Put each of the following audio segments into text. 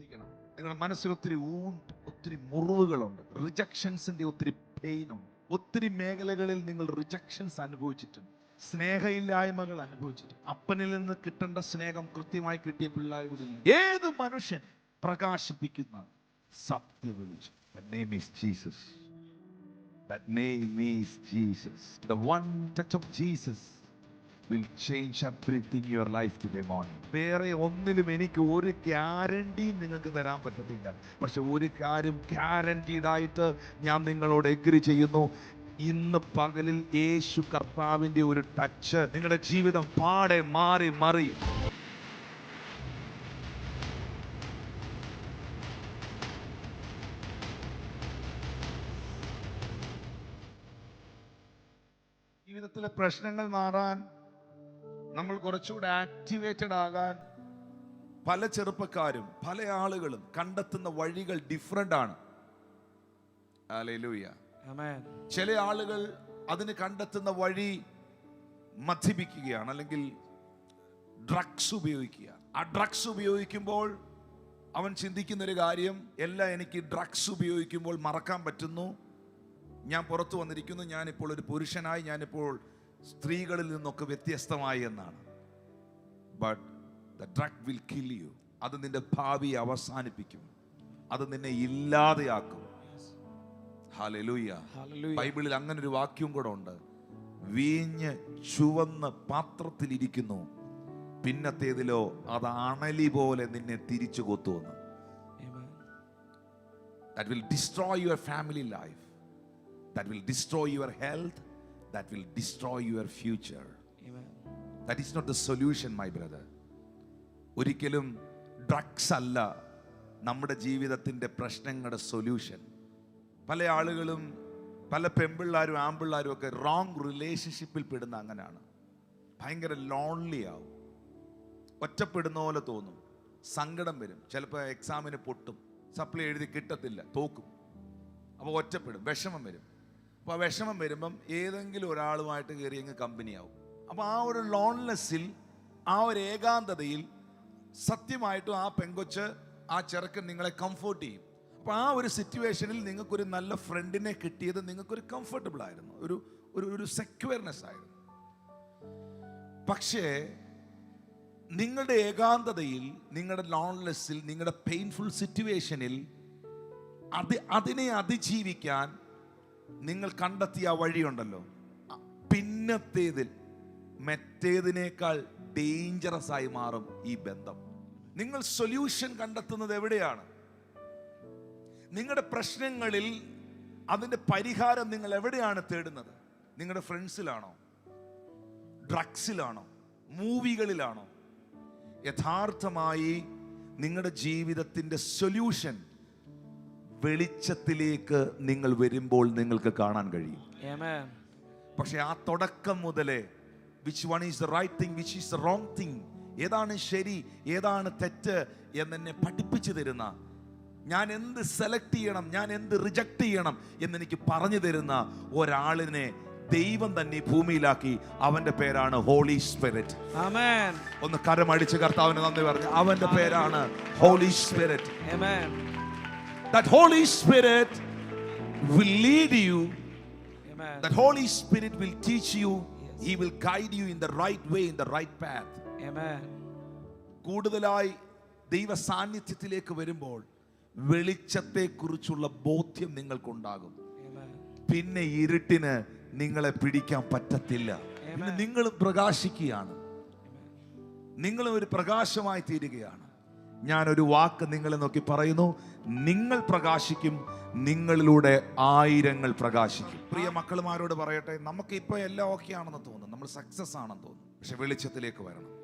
ശ്രദ്ധിക്കണം. നിങ്ങളുടെ മനസ്സിൽ ഒത്തിരി ഊണ്ട് ഒത്തിരി മുറിവുകളുണ്ട്. റിജക്ഷൻസിന്റെ ഒത്തിരി പെയിനുണ്ട് ഒത്തിരി മേഖലകളിൽ നിങ്ങൾ റിജക്ഷൻസ് അനുഭവിച്ചിട്ടുണ്ട്. സ്നേഹയില്ലായ്മകൾ അനുഭവിച്ചിട്ടുണ്ട്. അപ്പനിൽ നിന്ന് കിട്ടേണ്ട സ്നേഹം കൃത്യമായി കിട്ടിയ പിള്ളേരുടെ ഏത് മനുഷ്യൻ പ്രകാശിപ്പിക്കുന്ന സത്യ വെളിച്ചം. The name is Jesus. That name Jesus. Change everything in your life today morning. വേറെ ഒന്നിലും എനിക്ക് ഒരു ഗ്യാരണ്ടിയും നിങ്ങൾക്ക് തരാൻ പറ്റത്തില്ല. പക്ഷെ ഒരു കാര്യം ഗ്യാരണ്ടീഡായിട്ട് ഞാൻ നിങ്ങളോട് എഗ്രി ചെയ്യുന്നു. ഇന്ന് പകലിൽ യേശു കർത്താവിന്റെ ഒരു ടച്ച് നിങ്ങളുടെ ജീവിതം പാടെ മാറി മറി. ജീവിതത്തിലെ പ്രശ്നങ്ങൾ മാറാൻ നമ്മൾ കുറച്ചുകൂടെ ആക്ടിവേറ്റഡ് ആകാൻ പല ചെറുപ്പക്കാരും പല ആളുകളും കണ്ടെത്തുന്ന വഴികൾ ഡിഫറെന്റ് ആണ്. ചില ആളുകൾ അതിന് കണ്ടെത്തുന്ന വഴി മദ്യപിക്കുകയാണ് അല്ലെങ്കിൽ ഡ്രഗ്സ് ഉപയോഗിക്കുക. ആ ഡ്രഗ്സ് ഉപയോഗിക്കുമ്പോൾ അവൻ ചിന്തിക്കുന്ന ഒരു കാര്യം എല്ലാം എനിക്ക് ഡ്രഗ്സ് ഉപയോഗിക്കുമ്പോൾ മറക്കാൻ പറ്റുന്നു. ഞാൻ പുറത്തു വന്നിരിക്കുന്നു. ഞാനിപ്പോൾ ഒരു പുരുഷനായി ഞാനിപ്പോൾ സ്ത്രീകളിൽ നിന്നൊക്കെ വ്യത്യസ്തമായി എന്നാണ്. But the drug will kill you അത് നിന്റെ ഭാവി അവസാനിപ്പിക്കും. അത് നിന്നെ ഇല്ലാതെയാക്കും. ബൈബിളിൽ അങ്ങനെ ഒരു വാക്യം കൂടെ ഉണ്ട്. വീഞ്ഞ് പാത്രത്തിൽ ഇരിക്കുന്നു പിന്നത്തേതിലോ അത് അണലി പോലെ നിന്നെ തിരിച്ചു കൊത്തുവന്ന് will destroy your family life, that will destroy your health, that will destroy your future. Amen. That is not the solution, my brother. ഒരിക്കലും ഡ്രഗ്സ് അല്ല നമ്മുടെ ജീവിതത്തിന്റെ പ്രശ്നങ്ങളുടെ സൊല്യൂഷൻ പല ആളുകളും പല പെമ്പിള്ളാരും ആമ്പിള്ളാരും ഒക്കെ റോങ് റിലേഷൻഷിപ്പിൽ പെടുന്ന അങ്ങനെയാണ് ഭയങ്കര ലോൺലി ആവും. ഒറ്റപ്പെടുന്ന പോലെ തോന്നും. സങ്കടം വരും. ചിലപ്പോൾ എക്സാമിന് പൊട്ടും. സപ്ലൈ എഴുതി കിട്ടത്തില്ല. തോക്കും. അപ്പോൾ ഒറ്റപ്പെടും. വിഷമം വരും. അപ്പോൾ വിഷമം വരുമ്പം ഏതെങ്കിലും ഒരാളുമായിട്ട് കയറി അങ്ങ് കമ്പനിയാവും. അപ്പോൾ ആ ഒരു ലോൺലെസ്സിൽ ആ ഒരു ഏകാന്തതയിൽ സത്യമായിട്ടും ആ പെങ്കൊച്ച് ആ ചെറുക്കൻ നിങ്ങളെ കംഫോർട്ട് ചെയ്യും. അപ്പോൾ ആ ഒരു സിറ്റുവേഷനിൽ നിങ്ങൾക്കൊരു നല്ല ഫ്രണ്ടിനെ കിട്ടിയത് നിങ്ങൾക്കൊരു കംഫർട്ടബിൾ ആയിരുന്നു. ഒരു ഒരു ഒരു സെക്യൂർനെസ് ആയിരുന്നു. പക്ഷേ നിങ്ങളുടെ ഏകാന്തതയിൽ നിങ്ങളുടെ ലോൺലെസ്സിൽ നിങ്ങളുടെ പെയിൻഫുൾ സിറ്റുവേഷനിൽ അത് അതിനെ അതിജീവിക്കാൻ നിങ്ങൾ കണ്ടെത്തിയ ആ വഴിയുണ്ടല്ലോ. പിന്നത്തേതിൽ മറ്റേതിനേക്കാൾ ഡേഞ്ചറസ് ആയി മാറും ഈ ബന്ധം. നിങ്ങൾ സൊല്യൂഷൻ കണ്ടെത്തുന്നത് എവിടെയാണ്? നിങ്ങളുടെ പ്രശ്നങ്ങളിൽ അതിന്റെ പരിഹാരം നിങ്ങൾ എവിടെയാണ് തേടുന്നത്? നിങ്ങളുടെ ഫ്രണ്ട്സിലാണോ? ഡ്രഗ്സിലാണോ മൂവികളിലാണോ? യഥാർത്ഥമായി നിങ്ങളുടെ ജീവിതത്തിന്റെ സൊല്യൂഷൻ വെളിച്ചത്തിലേക്ക് നിങ്ങൾ വരുമ്പോൾ നിങ്ങൾക്ക് കാണാൻ കഴിയും. പക്ഷെ ആ തുടക്കം മുതലേ which one is the right thing which is the wrong thing ഏതാണ് ശരി ഏതാണ് തെറ്റ് എന്നെന്നെ പഠിപ്പിച്ചു തരുന്ന ഞാൻ എന്ത് സെലക്ട് ചെയ്യണം ഞാൻ എന്ത് റിജക്ട് ചെയ്യണം എന്നെനിക്ക് പറഞ്ഞു തരുന്ന ഒരാളിനെ ദൈവം തന്നെ ഭൂമിയിലാക്കി അവന്റെ പേരാണ് ഹോളി സ്പിരിറ്റ്. ഒന്ന് കരമടിച്ച് കർത്താവിന് നന്ദി പറഞ്ഞു അവന്റെ പേരാണ് Holy Spirit. That Holy Spirit will lead you Amen. That Holy Spirit will teach you, Yes. He will guide you in the right way, in the right path. Amen. കൂടുതലായി ദൈവ സാന്നിധ്യത്തിലേക്ക് വരുമ്പോൾ വെളിച്ചത്തെക്കുറിച്ചുള്ള ബോധ്യം നിങ്ങൾക്കുണ്ടാകും പിന്നെ ഇരുട്ടിന് നിങ്ങളെ പിടിക്കാൻ പറ്റത്തില്ല പിന്നെ നിങ്ങൾ പ്രകാശിക്കുകയാണ് നിങ്ങളും ഒരു പ്രകാശമായി തീരുകയാണ് ഞാൻ ഒരു വാക്ക് നിങ്ങളെ നോക്കി പറയുന്നു. നിങ്ങൾ പ്രകാശിക്കും നിങ്ങളിലൂടെ ആയിരങ്ങൾ പ്രകാശിക്കും. പ്രിയ മക്കളുമാരോട് പറയട്ടെ നമുക്ക് ഇപ്പൊ എല്ലാം ഓക്കെ ആണെന്ന് തോന്നുന്നു. നമ്മൾ സക്സസ് ആണെന്ന് തോന്നുന്നു. പക്ഷെ വെളിച്ചത്തിലേക്ക് വരണം.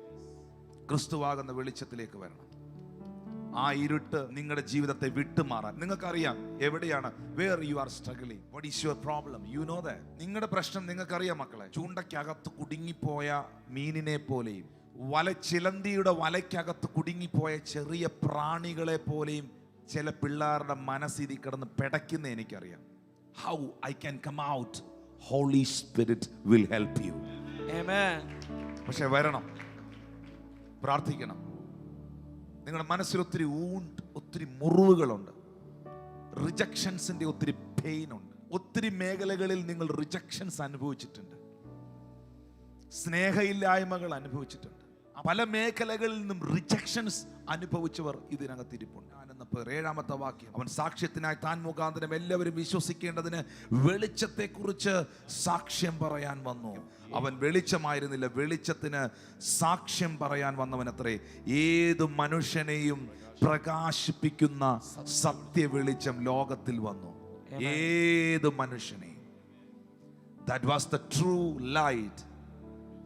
ക്രിസ്തുവാകുന്ന വെളിച്ചത്തിലേക്ക് വരണം. ആ ഇരുട്ട് നിങ്ങളുടെ ജീവിതത്തെ വിട്ടുമാറാൻ. നിങ്ങൾക്കറിയാം എവിടെയാണ്? Where you are struggling what is your problem you know the നിങ്ങളുടെ പ്രശ്നം നിങ്ങൾക്കറിയാം മക്കളെ. ചൂണ്ടയ്ക്കകത്ത് കുടുങ്ങിപ്പോയ മീനിനെ പോലെയും വല ചിലന്തിയുടെ വലയ്ക്കകത്ത് കുടുങ്ങിപ്പോയ ചെറിയ പ്രാണികളെ പോലെയും ചില പിള്ളേരുടെ മനസ്സിതി കിടന്ന് പിടയ്ക്കുന്ന എനിക്കറിയാം. How I can come out Holy Spirit will help you Amen. പക്ഷെ വരണം. പ്രാർത്ഥിക്കണം. നിങ്ങളുടെ മനസ്സിൽ ഒത്തിരി ഊണ്ട് ഒത്തിരി ഒത്തിരി മുറിവുകളുണ്ട്. റിജക്ഷൻസിന്റെ ഒത്തിരി പെയിൻ ഉണ്ട്. ഒത്തിരി മേഖലകളിൽ നിങ്ങൾ റിജക്ഷൻസ് അനുഭവിച്ചിട്ടുണ്ട്. സ്നേഹയില്ലായ്മകൾ അനുഭവിച്ചിട്ടുണ്ട്. പല മേഖലകളിൽ നിന്നും റിജക്ഷൻസ് അനുഭവിച്ചവർ ഇതിനകത്ത് ഇരിപ്പുണ്ട്. ഞാനെന്നപ്പോൾ ഏഴാമത്തെ വാക്യം. അവൻ സാക്ഷ്യത്തിനായി താൻ മുഖാന്തരം എല്ലാവരും വിശ്വസിക്കേണ്ടതിന് വെളിച്ചത്തെക്കുറിച്ച് സാക്ഷ്യം പറയാൻ വന്നു. അവൻ വെളിച്ചമായിരുന്നില്ല. വെളിച്ചത്തിന് സാക്ഷ്യം പറയാൻ വന്നവൻ അത്രേ ഏത് മനുഷ്യനെയും പ്രകാശിപ്പിക്കുന്ന സത്യ വെളിച്ചം ലോകത്തിൽ വന്നു. ഏത്? മനുഷ്യനെയും. That was the true light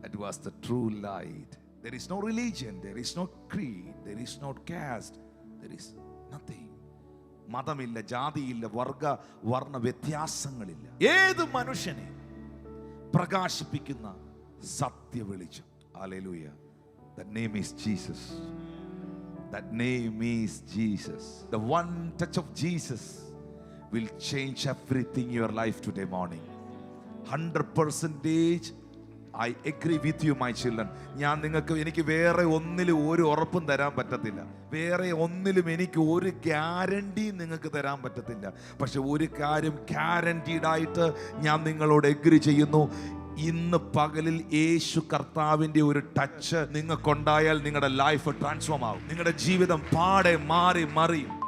that was the true light. There is no religion, there is no creed, there is no caste, there is nothing. മതമില്ല ജാതിയില്ല വർഗ വർണ്ണ വ്യത്യാസങ്ങളില്ല ഏത് മനുഷ്യനെ പ്രകാശിപ്പിക്കുന്ന സത്യ വെളിച്ചം hallelujah the name is Jesus That name is Jesus. The one touch of Jesus will change everything in your life today morning. 100 percentage I agree with you my children ഞാൻ നിങ്ങൾക്ക് എനിക്ക് വേറെ ഒന്നിലും ഒരു ഉറപ്പും തരാൻ പറ്റത്തില്ല. വേറെ ഒന്നിലും എനിക്ക് ഒരു ഗ്യാരണ്ടിയും നിങ്ങൾക്ക് തരാൻ പറ്റത്തില്ല. പക്ഷെ ഒരു കാര്യം ഗ്യാരണ്ടീഡ് ആയിട്ട് ഞാൻ നിങ്ങളോട് എഗ്രി ചെയ്യുന്നു. ഇന്ന് പകലിൽ യേശു കർത്താവിന്റെ ഒരു ടച്ച് നിങ്ങൾക്കുണ്ടായാൽ നിങ്ങളുടെ ലൈഫ് ട്രാൻസ്ഫോം ആവും. നിങ്ങളുടെ ജീവിതം പാടെ മാറി മറിയും.